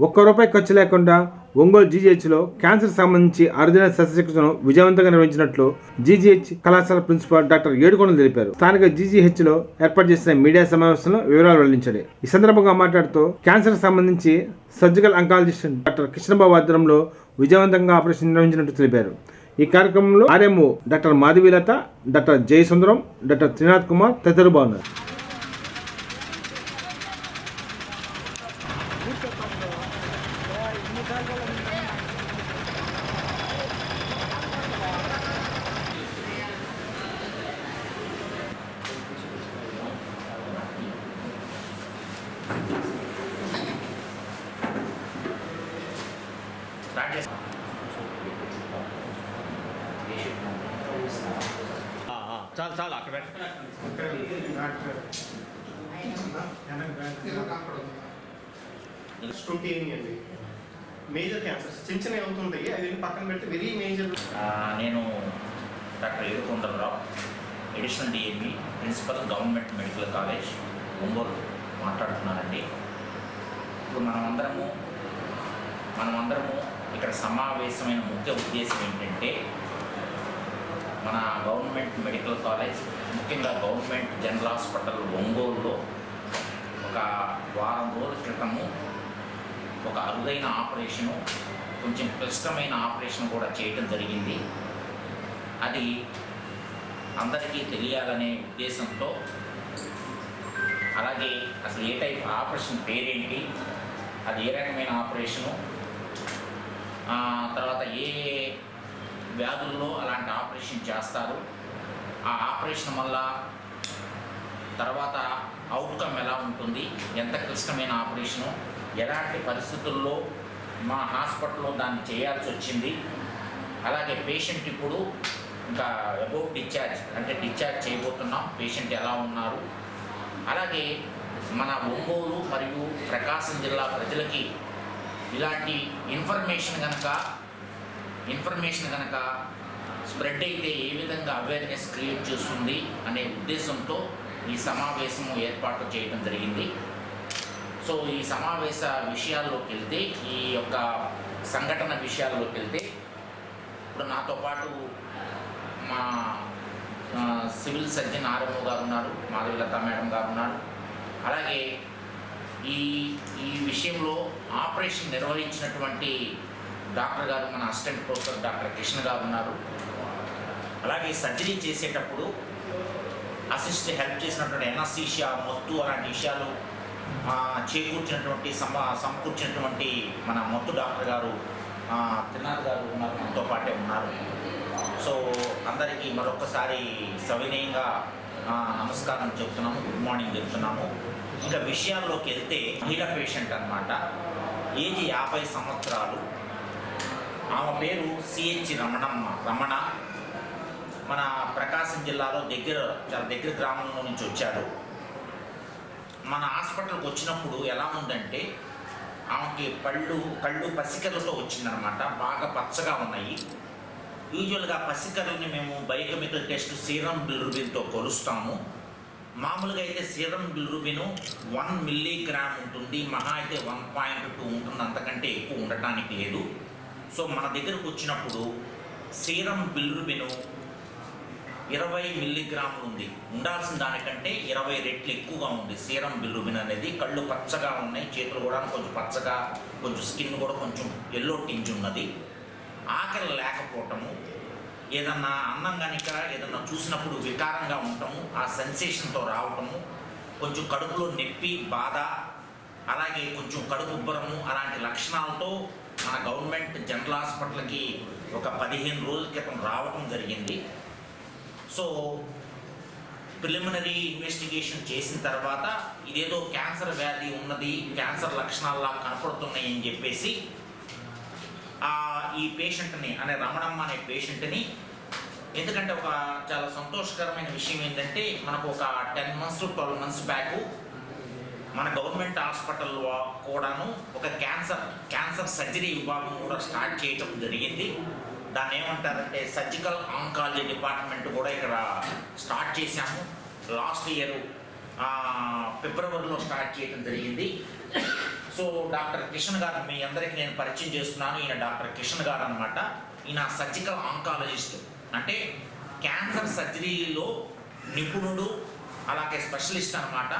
ఒక్క రూపాయి ఖర్చు లేకుండా ఒంగోలు జీజీహెచ్లో క్యాన్సర్ సంబంధించి అరుదైన శస్త్రచికిత్సను విజయవంతంగా నిర్వహించినట్లు జీజీహెచ్ కళాశాల ప్రిన్సిపాల్ డాక్టర్ ఏడుకొండలు తెలిపారు. స్థానిక జీజీహెచ్లో ఏర్పాటు చేసిన మీడియా సమావేశంలో వివరాలు వెల్లడించాడు. ఈ సందర్భంగా మాట్లాడుతూ క్యాన్సర్ సంబంధించి సర్జికల్ అంకాలజిస్ట్ డాక్టర్ కృష్ణబాబు ఆధ్వర్యంలో విజయవంతంగా ఆపరేషన్ నిర్వహించినట్టు తెలిపారు. ఈ కార్యక్రమంలో RMO doctor Madhavilatha doctor Jayasundaram doctor Trinath Kumar తదితరులు బాగున్నారు స్టార్ట్ చేసి చాలు చాలు అక్కడ పెట్టు. స్టూటీ అండి మేజర్ క్యాన్సర్స్ చిన్న చిన్న అవుతుంటాయి అవి పక్కన పెట్టి వెరీ మేజర్ నేను doctor Yedukondalarao additional DAB principal government medical college Ongole మాట్లాడుతున్నానండి ఇప్పుడు మనమందరము మనమందరము ఇక్కడ సమావేశమైన ముఖ్య ఉద్దేశం ఏంటంటే మన గవర్నమెంట్ మెడికల్ కాలేజ్ ముఖ్యంగా గవర్నమెంట్ జనరల్ హాస్పిటల్ ఒంగోలులో ఒక వారం రోజుల క్రితము ఒక అరుదైన ఆపరేషను కొంచెం క్లిష్టమైన ఆపరేషన్ కూడా చేయటం జరిగింది. అది అందరికీ తెలియాలనే ఉద్దేశంతో అలాగే అసలు ఏ టైప్ ఆపరేషన్ పేరేంటి అది ఏ రకమైన ఆపరేషను తర్వాత వ్యాధుల్లో అలాంటి ఆపరేషన్ చేస్తారు. ఆ ఆపరేషన్ వల్ల తర్వాత అవుట్కమ్ ఎలా ఉంటుంది? ఎంత క్లిష్టమైన ఆపరేషను? ఎలాంటి పరిస్థితుల్లో మా హాస్పిటల్లో దాన్ని చేయాల్సి వచ్చింది? అలాగే పేషెంట్ ఇప్పుడు ఇంకా అబౌట్ డిశ్చార్జ్ అంటే డిశ్చార్జ్ చేయబోతున్నాం. పేషెంట్ ఎలా ఉన్నారు? అలాగే మన ఒంగోలు మరియు ప్రకాశం జిల్లా ప్రజలకి ఇలాంటి ఇన్ఫర్మేషన్ కనుక ఇన్ఫర్మేషన్ కనుక స్ప్రెడ్ అయితే ఏ విధంగా అవేర్నెస్ క్రియేట్ చేస్తుంది అనే ఉద్దేశంతో ఈ సమావేశం ఏర్పాటు చేయడం జరిగింది. సో ఈ సమావేశ విషయాల్లోకి వెళ్తే ఈ యొక్క సంఘటన విషయాల్లోకి వెళ్తే ఇప్పుడు నాతో పాటు మా సివిల్ సర్జన్ ఆర్ఎంఓ గారు ఉన్నారు మాధవీలత మేడం గారు ఉన్నారు. అలాగే ఈ ఈ విషయంలో ఆపరేషన్ నిర్వహించినటువంటి డాక్టర్ గారు మన అసిస్టెంట్ ప్రొఫెసర్ డాక్టర్ కృష్ణ గారు ఉన్నారు. అలాగే సర్జరీ చేసేటప్పుడు అసిస్ట్ హెల్ప్ చేసినటువంటి ఎనస్థీషియా మొత్తు అలాంటి విషయాలు చేకూర్చినటువంటి సమ సమకూర్చినటువంటి మన మొత్తు డాక్టర్ గారు తిన్నారు గారు ఉన్నారు మనతో పాటే ఉన్నారు. సో అందరికీ మరొకసారి సవినయంగా నమస్కారం చెప్తున్నాము గుడ్ మార్నింగ్ చెప్తున్నాము. ఇంకా విషయాల్లోకి వెళ్తే మహిళ పేషెంట్ అన్నమాట. ఏజ్ యాభై సంవత్సరాలు. ఆమె పేరు సిహెచ్ రమణమ్మ. రమణ మన ప్రకాశం జిల్లాలో దగ్గర చాలా దగ్గర గ్రామంలో నుంచి వచ్చారు మన హాస్పిటల్కి వచ్చినప్పుడు ఎలా ఉందంటే ఆమెకి పళ్ళు కళ్ళు పసికలతో వచ్చిందనమాట బాగా పచ్చగా ఉన్నాయి. యూజువల్గా పసికలని మేము బయోకెమికల్ టెస్ట్ సీరం బిల్రుబిన్తో కొలుస్తాము. మామూలుగా అయితే సీరం బిల్రుబిన్ వన్ మిల్లీగ్రామ్ ఉంటుంది. మహా అయితే వన్ పాయింట్ టూ ఉంటుంది అంతకంటే ఎక్కువ ఉండటానికి లేదు. సో మన దగ్గరకు వచ్చినప్పుడు సీరం బిల్రుబిను ఇరవై మిల్లీగ్రాములు ఉంది. ఉండాల్సిన దానికంటే ఇరవై రెట్లు ఎక్కువగా ఉంది సీరం బిల్రుబిన్ అనేది. కళ్ళు పచ్చగా ఉన్నాయి చేతులు కూడా కొంచెం పచ్చగా కొంచెం స్కిన్ కూడా కొంచెం ఎల్లో టింజ్ ఉన్నది. ఆకలి లేకపోవటము ఏదన్నా అన్నం కనుక ఏదన్నా చూసినప్పుడు వికారంగా ఉండటము ఆ సెన్సేషన్తో రావటము కొంచెం కడుపులో నొప్పి బాధ అలాగే కొంచెం కడుపు ఉబ్బరము అలాంటి లక్షణాలతో మన గవర్నమెంట్ జనరల్ హాస్పిటల్కి ఒక పదిహేను రోజుల క్రితం రావటం జరిగింది. సో ప్రిలిమినరీ ఇన్వెస్టిగేషన్ చేసిన తర్వాత ఇదేదో క్యాన్సర్ వ్యాధి ఉన్నది క్యాన్సర్ లక్షణాల్లా కనపడుతున్నాయి అని చెప్పేసి ఈ పేషెంట్ని అనే రమణమ్మ అనే పేషెంట్ని ఎందుకంటే ఒక చాలా సంతోషకరమైన విషయం ఏంటంటే మనకు ఒక ten months twelve months back మన గవర్నమెంట్ హాస్పిటల్ కూడాను ఒక క్యాన్సర్ క్యాన్సర్ సర్జరీ విభాగం కూడా స్టార్ట్ చేయటం జరిగింది. దాన్ని ఏమంటారంటే సర్జికల్ ఆంకాలజీ డిపార్ట్మెంట్ కూడా ఇక్కడ స్టార్ట్ చేశాము. లాస్ట్ ఇయర్ ఫిబ్రవరిలో స్టార్ట్ చేయడం జరిగింది. సో డాక్టర్ కిషన్ గారు మీ అందరికీ నేను పరిచయం చేస్తున్నాను. ఈయన డాక్టర్ కిషన్ గారు అనమాట ఈయన సర్జికల్ ఆంకాలజిస్ట్. అంటే క్యాన్సర్ సర్జరీలో నిపుణుడు అలాగే స్పెషలిస్ట్ అనమాట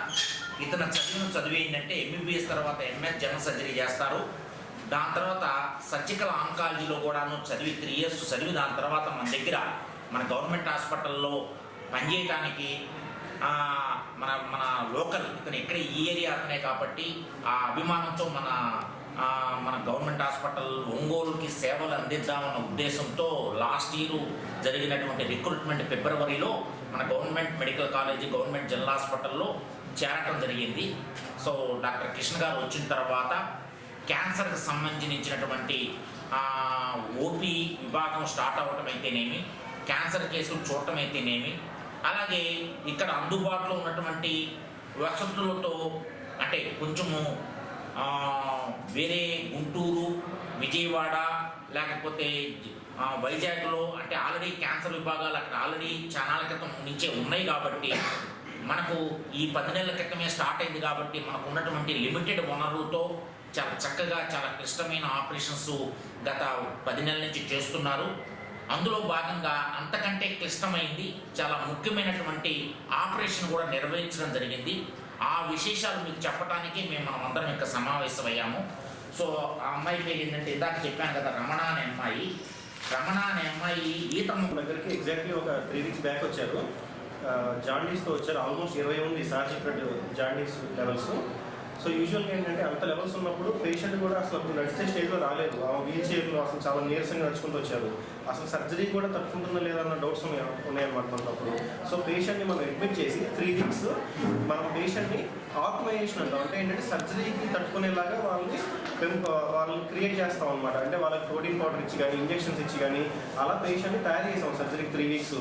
ఇతను చదివిన చదివి ఏంటంటే ఎంబీబీఎస్ తర్వాత ఎంఎస్ జనరల్ సర్జరీ చేస్తారు. దాని తర్వాత సర్జికల్ ఆంకాలజీలో కూడాను చదివి త్రీ ఇయర్స్ చదివి దాని తర్వాత మన దగ్గర మన గవర్నమెంట్ హాస్పిటల్లో పనిచేయడానికి మన మన లోకల్ ఇతను ఇక్కడ ఈ ఏరియా అతనే కాబట్టి ఆ అభిమానంతో మన మన గవర్నమెంట్ హాస్పిటల్ ఒంగోలుకి సేవలు అందిద్దామన్న ఉద్దేశంతో లాస్ట్ ఇయర్ జరిగినటువంటి రిక్రూట్మెంట్ ఫిబ్రవరిలో మన government medical college government general హాస్పిటల్లో చేరటం జరిగింది. సో డాక్టర్ కృష్ణ గారు వచ్చిన తర్వాత క్యాన్సర్కి సంబంధించినటువంటి ఓపీ విభాగం స్టార్ట్ అవ్వటం అయితేనేమి క్యాన్సర్ కేసులు చూడటం అయితేనేమి అలాగే ఇక్కడ అందుబాటులో ఉన్నటువంటి వసతులతో అంటే కొంచెము వేరే గుంటూరు విజయవాడ లేకపోతే వైజాగ్లో అంటే ఆల్రెడీ క్యాన్సర్ విభాగాలు అక్కడ ఆల్రెడీ చాలా క్రితం నుంచే ఉన్నాయి కాబట్టి మనకు ఈ పది నెలల క్రితమే స్టార్ట్ అయింది కాబట్టి మనకు ఉన్నటువంటి లిమిటెడ్ వనరులతో చాలా చక్కగా చాలా క్లిష్టమైన ఆపరేషన్స్ గత పది నెలల నుంచి చేస్తున్నారు. అందులో భాగంగా అంతకంటే క్లిష్టమైంది చాలా ముఖ్యమైనటువంటి ఆపరేషన్ కూడా నిర్వహించడం జరిగింది. ఆ విశేషాలు మీకు చెప్పడానికి మేము మనమందరం ఇంకా సమావేశమయ్యాము. సో ఆ అమ్మాయి పేరు ఏంటంటే ఇందాక చెప్పాను కదా రమణ అనే అమ్మాయి. రమణ అనే అమ్మాయి ఈత దగ్గరికి ఎగ్జాక్ట్లీ ఒక త్రీ వీక్స్ బ్యాక్ వచ్చారు. జాండీస్తో వచ్చారు. ఆల్మోస్ట్ ఇరవై ఉంది సార్ చెప్పినట్టు జాండీస్ లెవెల్స్ సో యూజువల్గా ఏంటంటే అంత లెవెల్స్ ఉన్నప్పుడు పేషెంట్ కూడా అసలు అప్పుడు నడిచే స్టేజ్లో రాలేదు. ఆ వీల్ చైర్లో అసలు చాలా నీరసంగా నడుచుకుంటూ వచ్చారు. అసలు సర్జరీ కూడా తట్టుకుంటుందా లేదా అన్న డౌట్స్ ఉన్నాయి ఉన్నాయన్నమాట మనకప్పుడు సో పేషెంట్ని మనం అడ్మిట్ చేసి త్రీ వీక్స్ మనం పేషెంట్ని ఆప్టిమైజేషన్ అంటాం. అంటే ఏంటంటే సర్జరీకి తట్టుకునేలాగా వాళ్ళని పెంపు వాళ్ళని క్రియేట్ చేస్తాం అనమాట అంటే వాళ్ళకి ప్రోటీన్ పౌడర్ ఇచ్చి కానీ ఇంజెక్షన్స్ ఇచ్చి కానీ అలా పేషెంట్ని తయారు చేసాం సర్జరీకి త్రీ వీక్స్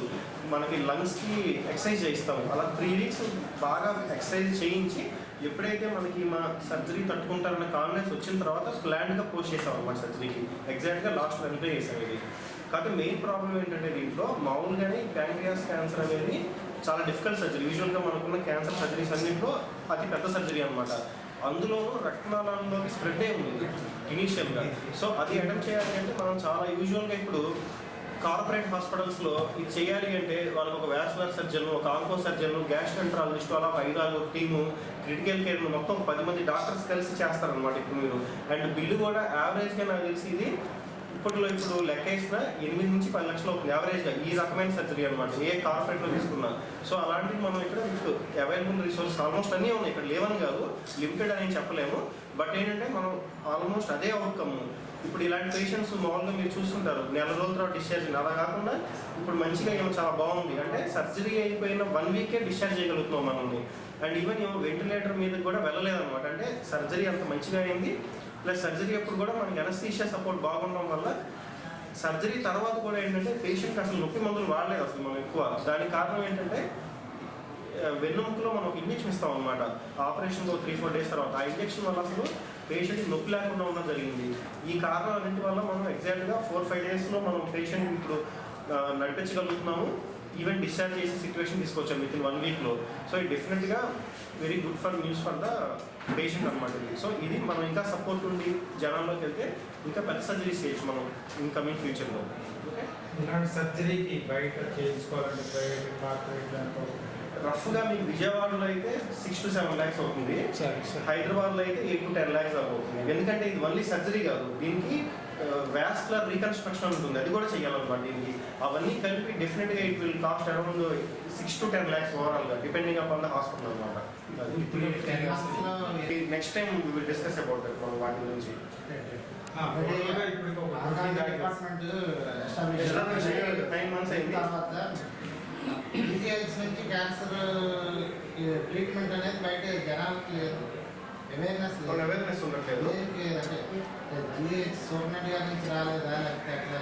మనకి లంగ్స్కి ఎక్సర్సైజ్ చేయిస్తాం. అలా త్రీ వీక్స్ బాగా ఎక్సర్సైజ్ చేయించి ఎప్పుడైతే మనకి మా సర్జరీ తట్టుకుంటారన్న కాన్ఫిడెన్స్ వచ్చిన తర్వాత ప్లాన్గా పోస్ట్ చేసాం అనమాట సర్జరీకి ఎగ్జాక్ట్గా లాస్ట్ వెంటనే చేసాం ఇది. కాబట్టి మెయిన్ ప్రాబ్లం ఏంటంటే దీంట్లో మామూలుగానే ప్యాంక్రియాస్ క్యాన్సర్ అనేది చాలా డిఫికల్ట్ సర్జరీ యూజువల్గా మనకున్న క్యాన్సర్ సర్జరీస్ అన్నింటిలో అతి పెద్ద సర్జరీ అనమాట అందులో రక్తనాళంలోకి స్ప్రెడ్ అయి ఉంది ఇనీషియల్గా సో అది అటెంప్ట్ చేయాలి అంటే మనం చాలా యూజువల్గా ఇప్పుడు కార్పొరేట్ హాస్పిటల్స్లో ఇది చేయాలి అంటే వాళ్ళకి ఒక వ్యాస్లర్ సర్జన్ ఒక ఆంకో సర్జన్ గ్యాస్ట్రెంట్రాలజిస్ట్ అలా ఐదు ఆరు టీము క్రిటికల్ కేర్ మొత్తం పది మంది డాక్టర్స్ కలిసి చేస్తారనమాట ఇప్పుడు మీరు. అండ్ బిల్లు కూడా యావరేజ్గా నాకు తెలిసి ఇది ఇప్పటిలో ఇప్పుడు లెక్క వేసిన ఎనిమిది నుంచి పది లక్షలు అవుతుంది యావరేజ్గా ఈ రకమైన సర్జరీ అనమాట ఏ కార్పొరేట్లో తీసుకున్నా. సో అలాంటివి మనం ఇక్కడ విత్ అవైలబుల్ రిసోర్స్ ఆల్మోస్ట్ అన్నీ ఉన్నాయి. ఇక్కడ లేవని కాదు లిమిటెడ్ అని చెప్పలేము. బట్ ఏంటంటే మనం ఆల్మోస్ట్ అదే అవుట్కమ్ ఇప్పుడు ఇలాంటి పేషెంట్స్ మామూలుగా మీరు చూస్తుంటారు. నెల రోజుల తర్వాత డిశ్చార్జ్ అలా కాకుండా ఇప్పుడు మంచిగా ఏమో చాలా బాగుంది. అంటే సర్జరీ అయిపోయిన వన్ వీకే డిశ్చార్జ్ చేయగలుగుతున్నాం మనల్ని. అండ్ ఈవెన్ ఏమో వెంటిలేటర్ మీద కూడా వెళ్ళలేదన్నమాట. అంటే సర్జరీ అంత మంచిగా అయింది. ప్లస్ సర్జరీ అప్పుడు కూడా మనకి ఎనస్థీషియా సపోర్ట్ బాగుండడం వల్ల సర్జరీ తర్వాత కూడా ఏంటంటే పేషెంట్కి అసలు నొప్పి మందులు వాడలేదు అసలు మనం ఎక్కువ. దానికి కారణం ఏంటంటే ఆ, వెన్నుముకలో మనం ఒక ఇంజెక్షన్ ఇస్తాం అనమాట ఆపరేషన్తో త్రీ ఫోర్ డేస్ తర్వాత. ఆ ఇంజెక్షన్ వల్ల అసలు పేషెంట్ నొప్పి లేకుండా ఉండడం జరిగింది. ఈ కారణాలన్నింటి వల్ల మనం ఎగ్జాక్ట్గా ఫోర్ ఫైవ్ డేస్లో మనం పేషెంట్ ఇప్పుడు నడిపించగలుగుతున్నాము. ఈవెన్ డిశ్చార్జ్ చేసే సిచ్యువేషన్ తీసుకొచ్చాం విత్ ఇన్ వన్ వీక్లో సో ఇది డెఫినెట్గా very good for news for the patient అనమాట ఇది. సో ఇది మనం ఇంకా సపోర్ట్ ఉండి జనాల్లోకి వెళ్తే ఇంకా పెద్ద సర్జరీస్ చేయొచ్చు మనం ఇన్కమింగ్ ఫ్యూచర్లో ఓకే ఇలాంటి సర్జరీకి బయట చేయించుకోవాలంటే ప్రైవేట్ కార్పొరేట్ దాంట్లో రఫ్గా మీకు విజయవాడలో అయితే సిక్స్ టు సెవెన్ ల్యాక్స్ అవుతుంది. సరే సరే. హైదరాబాద్లో అయితే ఎయిట్ టు టెన్ ల్యాక్స్ అవుతుంది. ఎందుకంటే ఇది ఓన్లీ సర్జరీ కాదు. దీనికి వ్యాస్కులర్ రీకన్స్ట్రక్షన్ ఉంటుంది. అది కూడా చేయాలన్నమాట దీనికి. అవన్నీ కలిపి డెఫినెట్గా it will cost around six to ten lakhs ఓవరాల్గా డిపెండింగ్ అపాన్ ద హాస్పిటల్ అనమాట ఇప్పుడు then next time will discuss about that మనం వాటి గురించి. ఇప్పుడు ఒక డిపార్ట్మెంట్ నైన్ మంత్స్ అయింది. ఈజీహెచ్ నుంచి క్యాన్సర్ ట్రీట్మెంట్ అనేది బయట జనాలకి లేదు. అవేర్నెస్ అవేర్నెస్ ఉండట్లేదు. దేనికి అంటే జీహెచ్ సూపర్నెంట్ గారి నుంచి రాలేదా లేకపోతే అట్లా